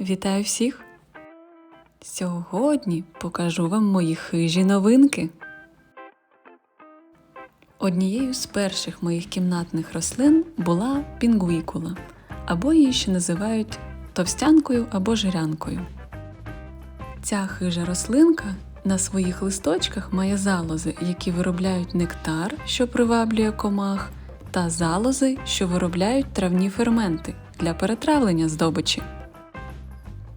Вітаю всіх! Сьогодні покажу вам мої хижі новинки. Однією з перших моїх кімнатних рослин була пінгвікула, або її ще називають товстянкою або жирянкою. Ця хижа рослинка на своїх листочках має залози, які виробляють нектар, що приваблює комах, та залози, що виробляють травні ферменти для перетравлення здобичі.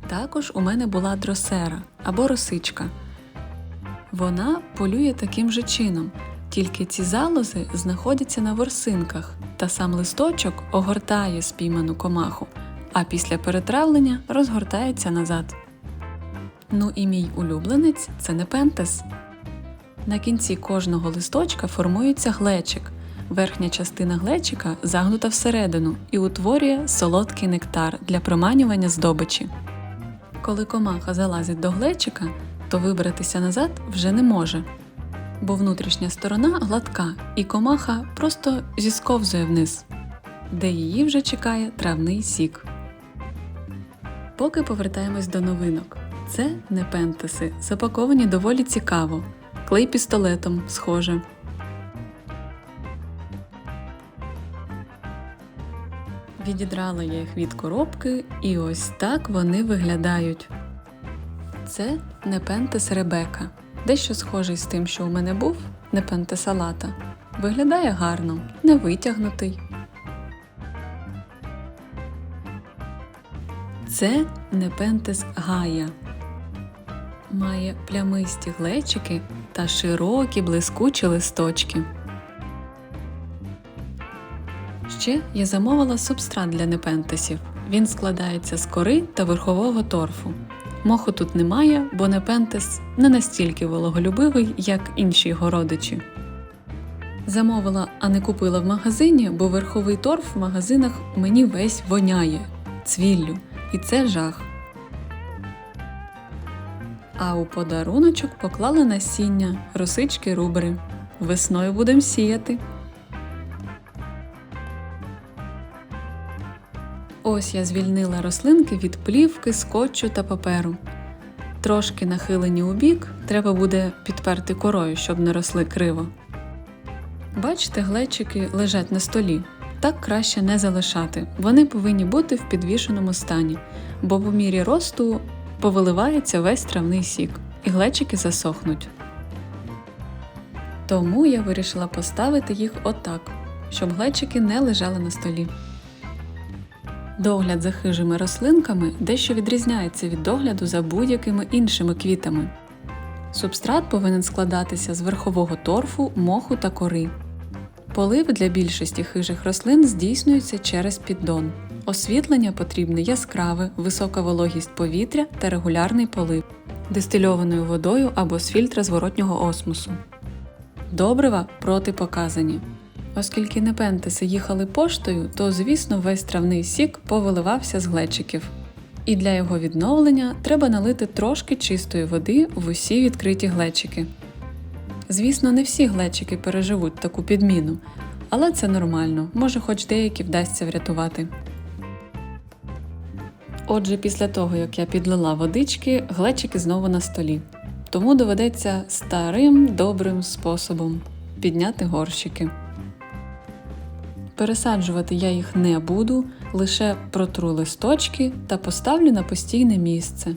Також у мене була дросера або росичка. Вона полює таким же чином, тільки ці залози знаходяться на ворсинках, та сам листочок огортає спійману комаху, а після перетравлення розгортається назад. Ну і мій улюбленець це непентес. На кінці кожного листочка формується глечик. Верхня частина глечика загнута всередину і утворює солодкий нектар для приманювання здобичі. Коли комаха залазить до глечика, то вибратися назад вже не може, бо внутрішня сторона гладка, і комаха просто зісковзує вниз, де її вже чекає травний сік. Поки повертаємось до новинок. Це непентеси, запаковані доволі цікаво, клей пістолетом схоже. Відідрала я їх від коробки, і ось так вони виглядають. Це непентес Ребека, дещо схожий з тим, що у мене був непентес салата. Виглядає гарно, не витягнутий. Це непентес Гая. Має плямисті глечики та широкі блискучі листочки. Ще я замовила субстрат для непентесів. Він складається з кори та верхового торфу. Моху тут немає, бо непентес не настільки вологолюбивий, як інші його родичі. Замовила, а не купила в магазині, бо верховий торф в магазинах мені весь воняє цвіллю, і це жах. А у подаруночок поклала насіння, росички рубри. Весною будемо сіяти. Ось я звільнила рослинки від плівки, скотчу та паперу. Трошки нахилені у бік, треба буде підперти корою, щоб не росли криво. Бачите, глечики лежать на столі. Так краще не залишати. Вони повинні бути в підвішеному стані, бо по мірі росту повиливається весь травний сік, і глечики засохнуть. Тому я вирішила поставити їх отак, щоб глечики не лежали на столі. Догляд за хижими рослинками дещо відрізняється від догляду за будь-якими іншими квітами. Субстрат повинен складатися з верхового торфу, моху та кори. Полив для більшості хижих рослин здійснюється через піддон. Освітлення потрібне яскраве, висока вологість повітря та регулярний полив дистильованою водою або з фільтра зворотнього осмосу. Добрива протипоказані. Оскільки непентеси їхали поштою, то, звісно, весь травний сік повиливався з глечиків. І для його відновлення треба налити трошки чистої води в усі відкриті глечики. Звісно, не всі глечики переживуть таку підміну, але це нормально, може, хоч деякі вдасться врятувати. Отже, після того, як я підлила водички, глечики знову на столі. Тому доведеться старим добрим способом підняти горщики. Пересаджувати я їх не буду, лише протру листочки та поставлю на постійне місце.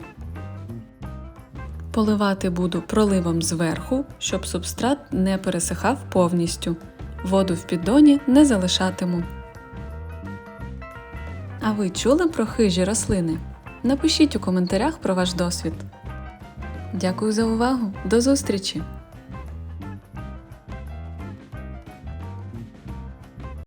Поливати буду проливом зверху, щоб субстрат не пересихав повністю. Воду в піддоні не залишатиму. А ви чули про хижі рослини? Напишіть у коментарях про ваш досвід. Дякую за увагу! До зустрічі!